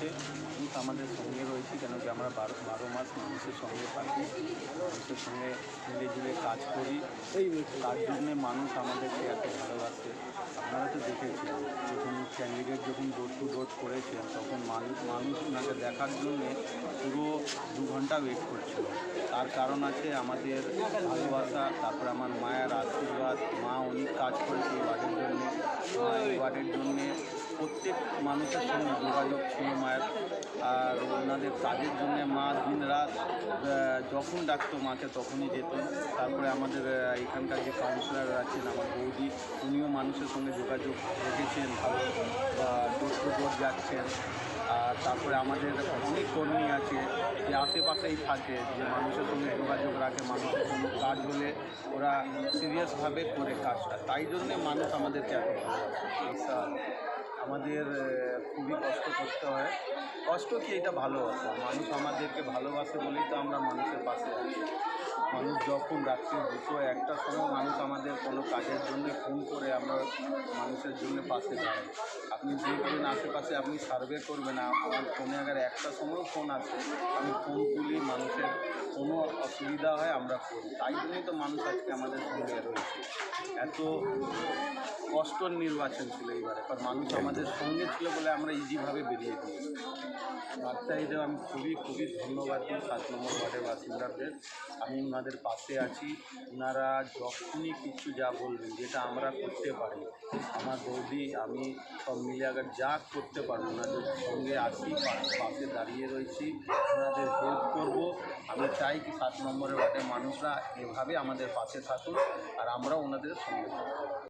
লাগছে মানুষ আমাদের সঙ্গে রয়েছে কেন কি আমরা বারো বারো মাস মানুষের সঙ্গে থাকি। মানুষের সঙ্গে মিলে জুলে কাজ করি। তার জন্যে মানুষ আমাদেরকে এত ভালোবাসে। আপনারা তো দেখেছেন, যখন ক্যান্ডিডেট যখন ডোর টু ডোর করেছেন, তখন মানুষ মানুষ ওনাকে দেখার জন্যে পুরো দু ঘণ্টা ওয়েট করছিল। তার কারণ আছে আমাদের ভালোবাসা, তারপর আমার মায়ের আশীর্বাদ। মা অনেক কাজ করেছে এই ওয়ার্ডের জন্যে। এই ওয়ার্ডের জন্যে প্রত্যেক মানুষের সঙ্গে যোগাযোগ ছিল মায়ের আর ওনাদের কাজের জন্য মা দিন রাত যখন ডাকতো মাকে তখনই যেত। তারপরে আমাদের এখানকার যে কাউন্সিলর আছেন আমার বৌদি উনিও মানুষের সঙ্গে যোগাযোগ রেখেছেন ভালো যাচ্ছেন। আর তারপরে আমাদের অনেক কর্মী আছে যে আশেপাশেই থাকে যে মানুষের সঙ্গে যোগাযোগ রাখে মানুষের কোনো কাজ হলে ওরা সিরিয়াসভাবে করে কাজটা। তাই জন্যে মানুষ আমাদেরকে এত আচ্ছা, আমাদের খুবই কষ্ট করতে হয়। কষ্ট কি এটা ভালোবাসা মানুষ আমাদেরকে ভালোবাসে বলেই তো আমরা মানুষের পাশে আছি। মানুষ যখন রাত্রি দুটো, একটা সময় মানুষ আমাদের কোনো কাজের জন্য ফোন করে আমরা মানুষের জন্য পাশে যাই। আপনি যে দেখবেন আশেপাশে আপনি সার্ভে করবেন আমার ফোনে আগে একটা সময়ও ফোন আছে। আমি ফোন তুলি, মানুষের কোনো অসুবিধা হয়, আমরা করি। তাই জন্যই তো মানুষ আজকে আমাদের সঙ্গে রয়েছে। এত কষ্টর নির্বাচন ছিল এইবারে কারণ মানুষ আমাদের সঙ্গে ছিল বলে আমরা ইজিভাবে বেরিয়ে দিয়েছি বার্তাইদের আমি খুবই খুবই ধন্যবাদ দিই সাত নম্বর ওয়ার্ডের বাসিন্দাদের। আমি ওনাদের পাশে আছি। ওনারা যখনই কিছু যা বলবেন যেটা আমরা করতে পারি আমার বৌদি আমি সব মিলে আগে যা করতে পারব ওনাদের সঙ্গে আছি পাশে দাঁড়িয়ে রয়েছি ওনাদের হেল্প করব। আমি চাই কি সাত নম্বরের ওয়ার্ডের মানুষরা এভাবে আমাদের পাশে থাকুন আর আমরাও ওনাদের সঙ্গে থাকুন